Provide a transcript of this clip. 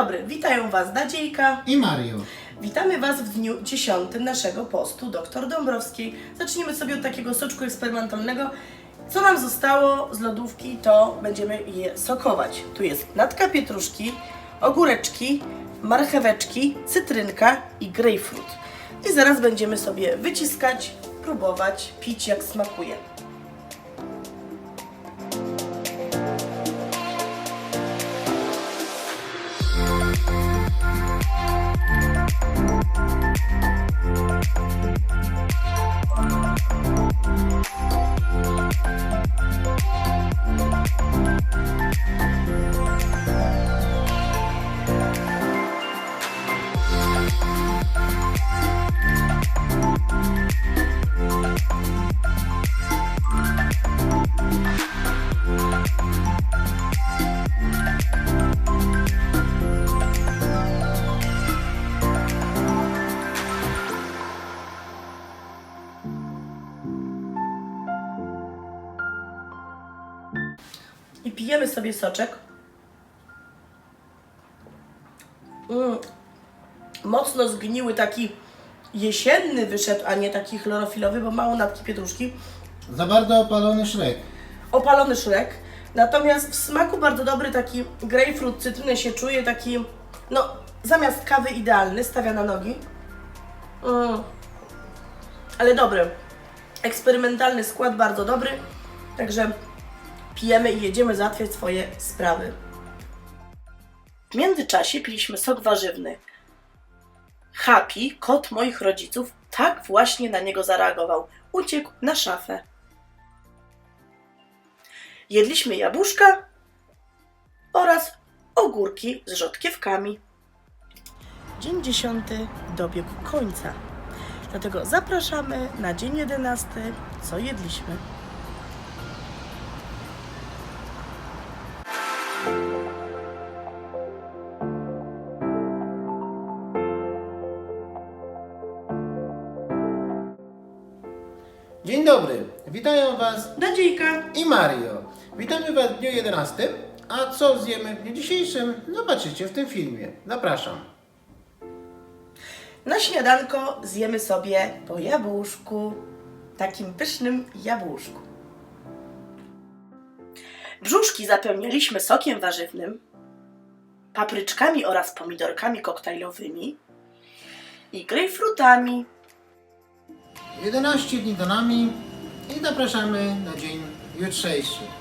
dobry, witają Was Nadziejka. I Mario. Witamy Was w dniu 10 naszego postu Dr Dąbrowskiej. Zacznijmy sobie od takiego soczku eksperymentalnego. Co nam zostało z lodówki, to będziemy je sokować. Tu jest natka pietruszki, ogóreczki, marcheweczki, cytrynka i grejpfrut. I zaraz będziemy sobie wyciskać, próbować, pić jak smakuje. I pijemy sobie soczek. Mm. Mocno zgniły, taki jesienny wyszedł, a nie taki chlorofilowy, bo mało natki pietruszki. Za bardzo opalony szrek. Opalony szrek. Natomiast w smaku bardzo dobry taki grejpfrut, cytrynę się czuje, taki no zamiast kawy idealny, stawia na nogi. Mm. Ale dobry. Eksperymentalny skład, bardzo dobry. Także pijemy i jedziemy załatwiać swoje sprawy. W międzyczasie piliśmy sok warzywny. Happy, kot moich rodziców, tak właśnie na niego zareagował. Uciekł na szafę. Jedliśmy jabłuszka oraz ogórki z rzodkiewkami. Dzień dziesiąty dobiegł końca. Dlatego zapraszamy na dzień jedenasty, co jedliśmy. Dzień dobry. Witają Was Nadziejka! i Mario. Witamy Was w dniu 11. A co zjemy w dniu dzisiejszym? Zobaczycie w tym filmie. Zapraszam. Na śniadanko zjemy sobie po jabłuszku, takim pysznym jabłuszku. Brzuszki zapełnialiśmy sokiem warzywnym, papryczkami oraz pomidorkami koktajlowymi i grejpfrutami. 11 dni do nami i zapraszamy na dzień jutrzejszy.